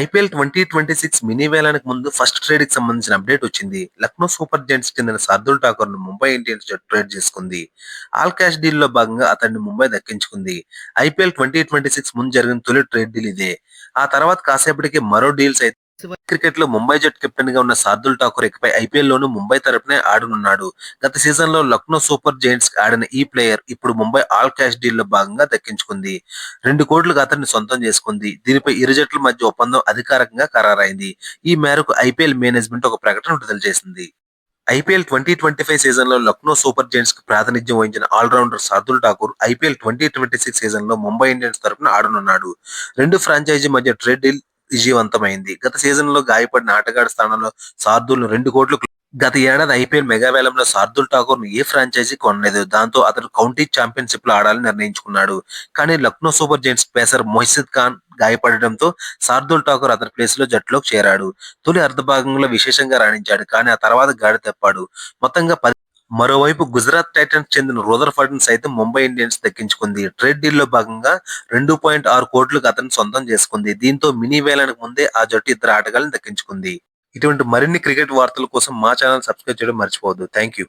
IPL twenty twenty six mini వేలానికి ముందు first ట్రేడ్కి సంబంధించిన update వచ్చింది. లక్నో సూపర్ జెంట్స్ చెందిన శార్దుల్ ఠాకూర్ను ముంబై ఇండియన్స్ జట్టు ట్రేడ్ చేసుకుంది. ఆల్ క్యాష్ డీల్లో భాగంగా అతన్ని ముంబై దక్కించుకుంది. ఐపీఎల్ ట్వంటీ ట్వంటీ సిక్స్ ముందు జరిగిన తొలి ట్రేడ్ డీల్ ఇదే. ఆ తర్వాత కాసేపటికి మరో డీల్స్ అయితే క్రికెట్లో ముంబై జట్ కెప్టెన్గా ఉన్న సార్దుల్ ఠాకూర్ ఇకపై ఐపీఎల్ లోను ముంబై తరపునే ఆడనున్నాడు. గత సీజన్లో లక్నో సూపర్ జైంట్స్ ఆడిన ఈ ప్లేయర్ ఇప్పుడు ముంబై ఆల్ క్యాష్ డీల్లో భాగంగా దక్కించుకుంది. రెండు కోట్లుగా అతన్ని సొంతం చేసుకుంది. దీనిపై ఇరు జట్ల మధ్య ఒప్పందం అధికారికంగా ఖరారైంది. ఈ మేరకు ఐపీఎల్ మేనేజ్మెంట్ ఒక ప్రకటన విడుదల చేసింది. ఐపీఎల్ ట్వంటీ ట్వంటీ ఫైవ్ సీజన్లో లక్నో సూపర్ జైంట్స్కి ప్రాతినిధ్యం వహించిన allrounder Shardul Thakur IPL twenty twenty six సీజన్లో ముంబై ఇండియన్స్ తరపున ఆడనున్నాడు. రెండు ఫ్రాంచైజీ మధ్య ట్రేడ్ డీల్ విజయవంతమైంది. గత సీజన్లో గాయపడిన ఆటగాడి స్థానంలో శార్దుల్ రెండు కోట్లు గత ఏడాది ఐపీఎల్ మెగావేలంలో శార్దుల్ ఠాకూర్ను ఏ ఫ్రాంచైజీ కొనలేదు. దాంతో అతను కౌంటీ ఛాంపియన్షిప్లో ఆడాలని నిర్ణయించుకున్నాడు. కానీ Lucknow super giants pacer Mohsin Khan గాయపడడంతో Shardul Thakur అతని ప్లేస్లో జట్టులోకి చేరాడు. తొలి అర్ధ భాగంలో విశేషంగా రాణించాడు. కానీ ఆ తర్వాత గాడి తెప్పాడు. మొత్తంగా పది మరోవైపు గుజరాత్ టైటన్స్ చెందిన రూదర్ ఫర్డన్ సైతం ముంబై ఇండియన్స్ దక్కించుకుంది. ట్రేడ్ డీల్లో భాగంగా రెండు పాయింట్ ఆరు కోట్లకు అతను సొంతం చేసుకుంది. దీంతో మినీ వేలానికి ముందే ఆ జట్టు ఇద్దరు ఆటగాళ్ళని దక్కించుకుంది. ఇటువంటి మరిన్ని క్రికెట్ వార్తల కోసం మా ఛానల్ సబ్స్క్రైబ్ చేయడం మర్చిపోవద్దు. Thank you